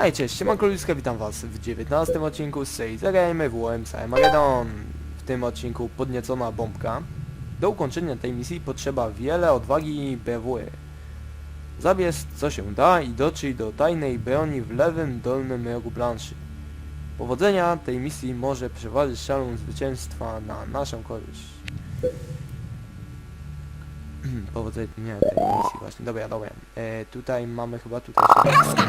Hej, cześć, siemanko Ludzka, witam was w 19 odcinku z serii Zagrajmy w Armageddon. W tym odcinku podniecona bombka. Do ukończenia tej misji potrzeba wiele odwagi i brawury. Zabierz co się da i dotrzyj do tajnej broni w lewym dolnym rogu planszy. Powodzenia tej misji może przeważyć szalą zwycięstwa na naszą korzyść. Powodzenia tej misji właśnie, dobra, dobra. E, tutaj mamy chyba tutaj się...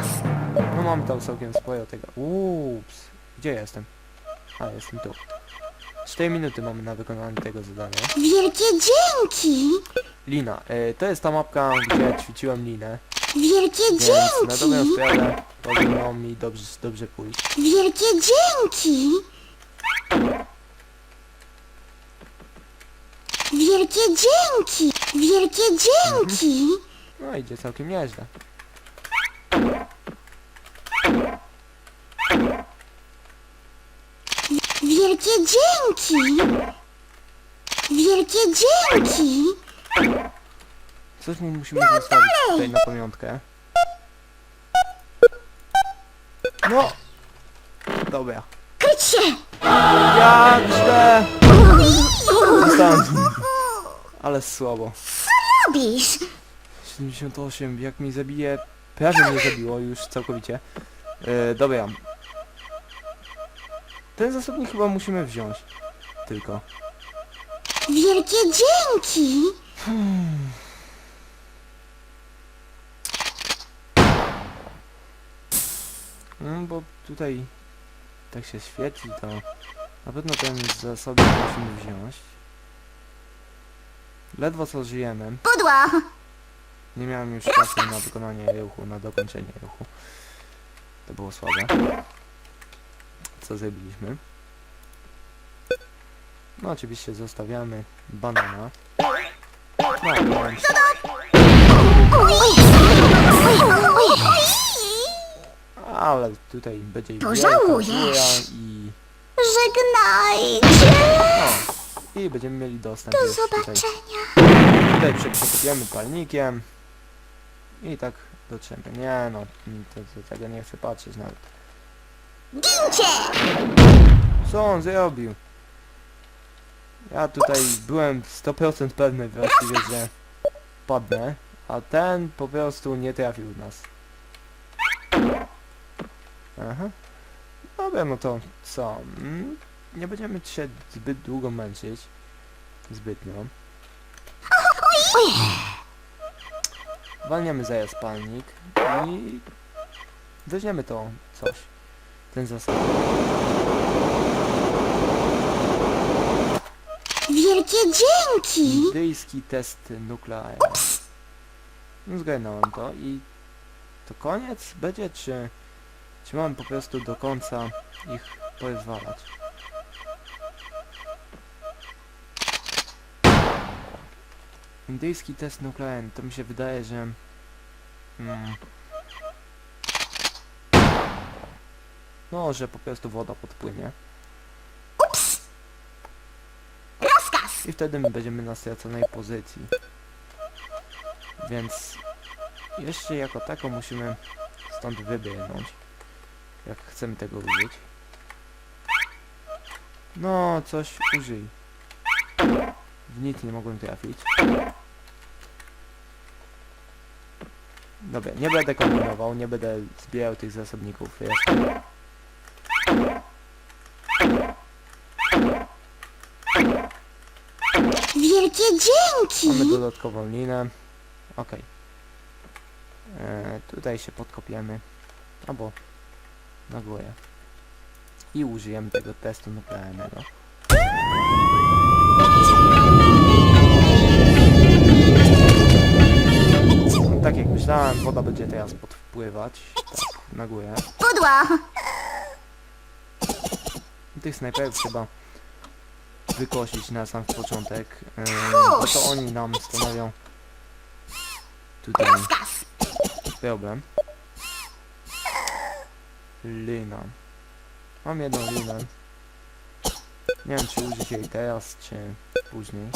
No mamy tam całkiem sporo tego. Ups. Gdzie jestem? A, jestem tu. 4 minuty mamy na wykonanie tego zadania. Wielkie dzięki! Lina. E, to jest ta mapka, gdzie ćwiczyłem linę. Wielkie Więc na dobrą dzięki! sprawę powinno mi dobrze, dobrze pójść. Wielkie dzięki! Wielkie dzięki! Wielkie dzięki! No idzie całkiem nieźle. Wielkie dzięki! Wielkie dzięki! Coś mu musimy zostawić tutaj na pamiątkę. No! Dobra. Kryć się! Jak źle! Ale słabo. Robisz! 78, jak mnie zabije... Prawie mnie zabiło już całkowicie. E, dobra. Ten zasobnik chyba musimy wziąć. Tylko. Wielkie dzięki! No bo tutaj tak się świeci, to na pewno ten zasobnik musimy wziąć. Ledwo co żyjemy. Pudła! Nie miałem już czasu na wykonanie ruchu, na dokończenie ruchu. To było słabe. Co zrobiliśmy? No oczywiście zostawiamy banana. No, ale tutaj będzie wielka Pożałujesz. góra i... Żegnajcie! No, i będziemy mieli dostęp Do już tutaj. zobaczenia! Tutaj przekopiemy palnikiem i tak dotrzemy. Nie no, to, to tego nie chcę patrzeć nawet. Gincie! Co on zrobił? Ja tutaj byłem 100% pewny właściwie, że padnę, a ten po prostu nie trafił w nas. Aha. Dobra, no to co? Mm, Nie będziemy się zbyt długo męczyć. Zbytnio. Walniemy zaraz palnik i weźmiemy to coś. Ten zasób. Wielkie dzięki! Indyjski test nuklearny. No zgarnąłem to i to koniec będzie, czy, czy mam po prostu do końca ich pozwalać? Indyjski test nuklearny, to mi się wydaje, że... Mm, no, że po prostu woda podpłynie. Rozkaz! I wtedy my będziemy na straconej pozycji. Więc jeszcze jako taką musimy stąd wybrnąć. Jak chcemy tego użyć. No, coś użyj. W nic nie mogłem trafić. Dobra, nie będę kombinował, nie będę zbierał tych zasobników jeszcze. Wielkie dzięki! Mamy dodatkową linę. Okej. E, Tutaj się podkopiemy. Albo na górę. I użyjemy tego testu nuklearnego. Tak jak myślałem, woda będzie teraz podpływać. Tak, na górę. Pudła! Tych snajperów trzeba wykosić na sam początek. E, bo to oni nam stanowią tutaj Rozkaz! problem. Lina. Mam jedną linę. Nie wiem czy użyć jej teraz, czy później.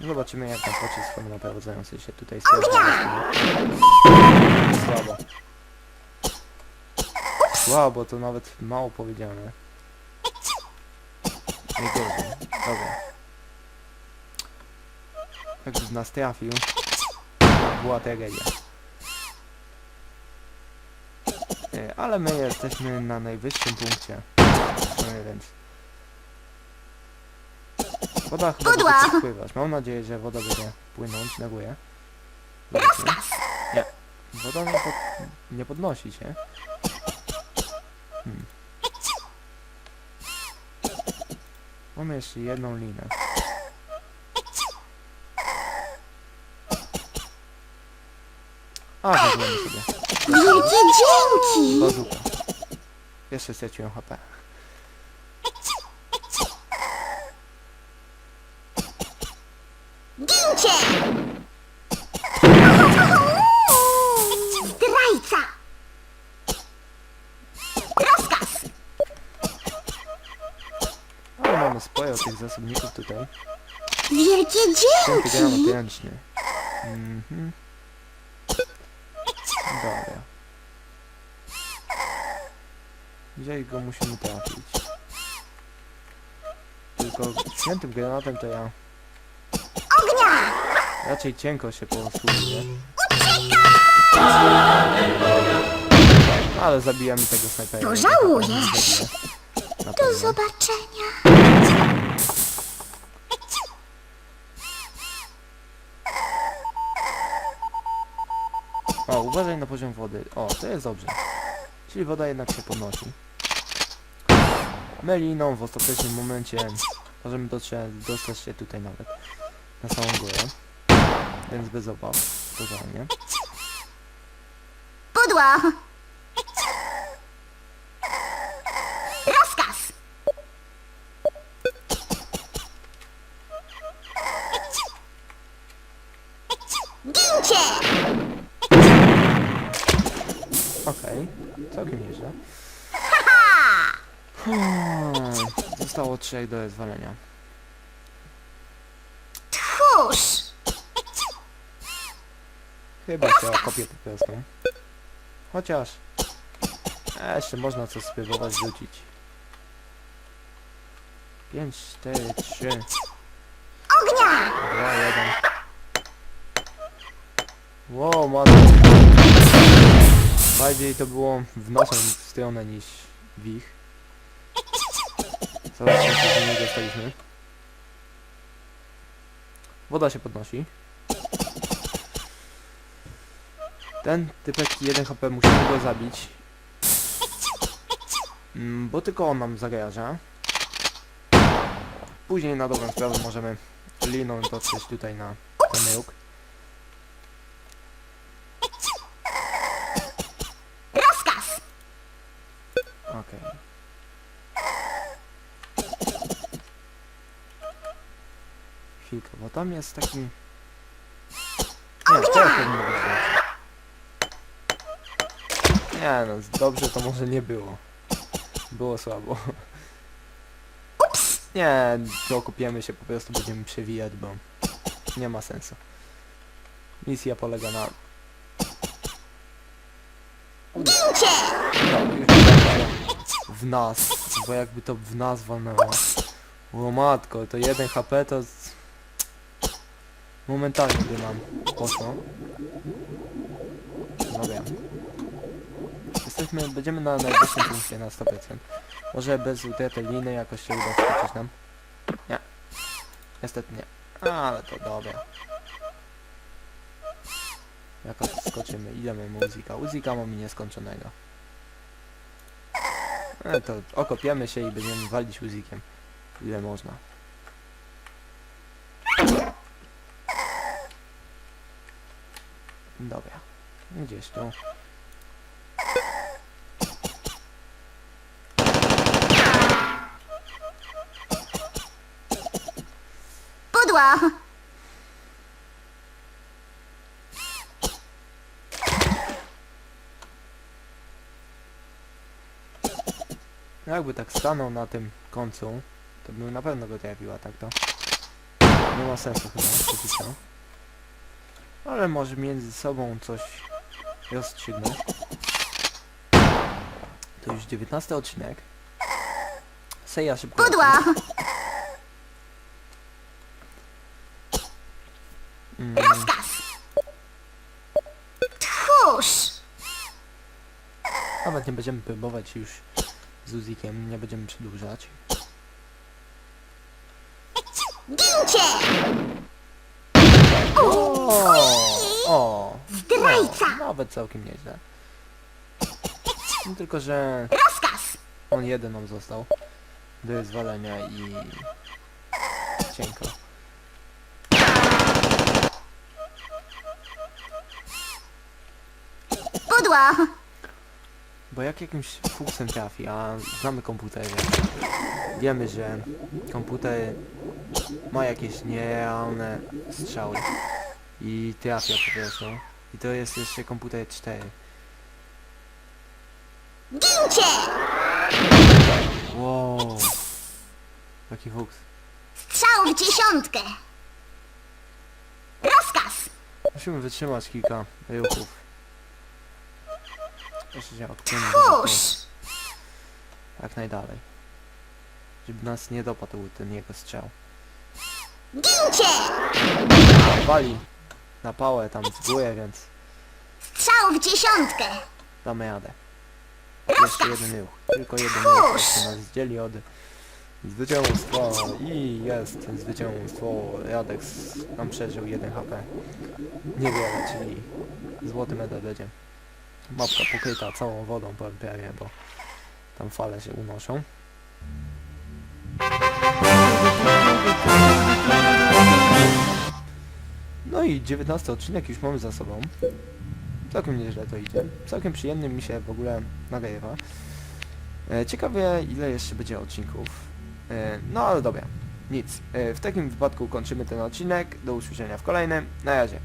Zobaczymy jak tam pocisk naprowadzający się tutaj stwierdza. Słabo. Słabo, to nawet mało powiedziane. Nie gorzej. Dobra. Jakby z nas trafił, była tragedia. Nie, ale my jesteśmy na najwyższym punkcie. No więc. Woda chyba Pudła! będzie przepływać. Mam nadzieję, że woda będzie płynąć na górę. Zobaczmy. Nie. Woda nie, pod, nie podnosi się. Hmm. Mamy jeszcze jedną linę. A, weźmiemy sobie. Wielkie dzięki! Bazuka. Jeszcze straciłem HP. Gincie! Zdrajca! Rozkaz! Sporo tych zasobników tutaj. Wielkie Tępy granat dzięki! ręczny. Mhm. Dobra. Gdzie go musimy trafić? Tylko świętym granatem to ja Ognia! raczej cienko się posługuję. Ale zabijamy tego snajpera. To nie żałujesz. zabiję. Na Do pewno. zobaczenia! O, uważaj na poziom wody. O, to jest dobrze. Czyli woda jednak się podnosi. Meliną w ostatecznym momencie możemy dotrzeć, dostać się tutaj nawet. Na samą górę. Więc bez obaw. Totalnie. Pudło! Rozkaz! Gincie! Okej. Całkiem nieźle. Hmm, Zostało trzech do zwalenia. Tchórz! Chyba się okopię po prostu. Chociaż... E, jeszcze można coś spróbować rzucić. 5, 4, 3, Ognia! 2, 1. Wow, matko. Bardziej to było w naszą stronę niż w ich. Zobaczcie, co z nimi dostaliśmy. Woda się podnosi. Ten typek 1 HP musimy go zabić. Mm, Bo tylko on nam zagraża. Później na dobrą sprawę możemy liną dotrzeć tutaj na ten róg. Rozkaz! Okej. Chwilkę, bo tam jest taki... Nie, to powinno być dobrze. Nie no, dobrze to może nie było. Było słabo. Nie, dokupiemy się, po prostu będziemy przewijać, bo nie ma sensu. Misja polega na... No, będzie w nas, bo jakby to w nas walnęło. O matko, to 1 HP to... Momentalnie by nam poszło. Dobra. Jesteśmy, będziemy na najwyższym punkcie na 100%. Może bez utraty liny jakoś się uda skoczyć nam. Nie. Niestety nie. Ale to dobra. Jakoś skoczymy. Ile mamy Uzika? Uzika mamy nieskończonego. E, to okopiemy się i będziemy walić Uzikiem. Ile można. Dobra. Gdzieś tu. Pudło! Jakby tak stanął na tym końcu, to bym na pewno go trafił, a tak to nie ma sensu chyba, póki co. Ale może między sobą coś rozstrzygnąć. To już 19 odcinek. Seja szybko. Pudło. Mm, Rozkaz. Tchórz. nawet nie będziemy próbować już z Uzikiem, nie będziemy przedłużać. Gincie. O! Zdrajca. No, nawet całkiem nieźle. Tylko, że Rozkaz. on jeden nam został do zwalenia i cienko. Pudło. Bo jak jakimś fuksem trafi, a znamy komputery, wiemy, że komputer ma jakieś nierealne strzały i trafia po prostu. I to jest jeszcze komputer 4. Gincie. Wow! Jaki fuks. Strzał w dziesiątkę. Rozkaz. Musimy wytrzymać kilka ruchów. Jeszcze się odpłynie Tchórz. jak najdalej. Żeby nas nie dopadł ten jego strzał. Gincie. Wali na pałę tam z góry, więc Strzał w dziesiątkę. damy radę. Jeszcze jeden ruch. Tylko jeden ruch, jeszcze nas zdzieli od zwycięstwa i jest zwycięstwo. Radek s- nam przeżył 1 HP. Niewiele, czyli złoty medal będzie. Mapka pokryta całą wodą prawie, bo tam fale się unoszą. No i 19 odcinek już mamy za sobą. Całkiem nieźle to idzie. Całkiem przyjemny mi się w ogóle nagrywa. E, ciekawie ile jeszcze będzie odcinków. E, no ale dobra, nic. E, w takim wypadku kończymy ten odcinek. Do usłyszenia w kolejnym. Na razie.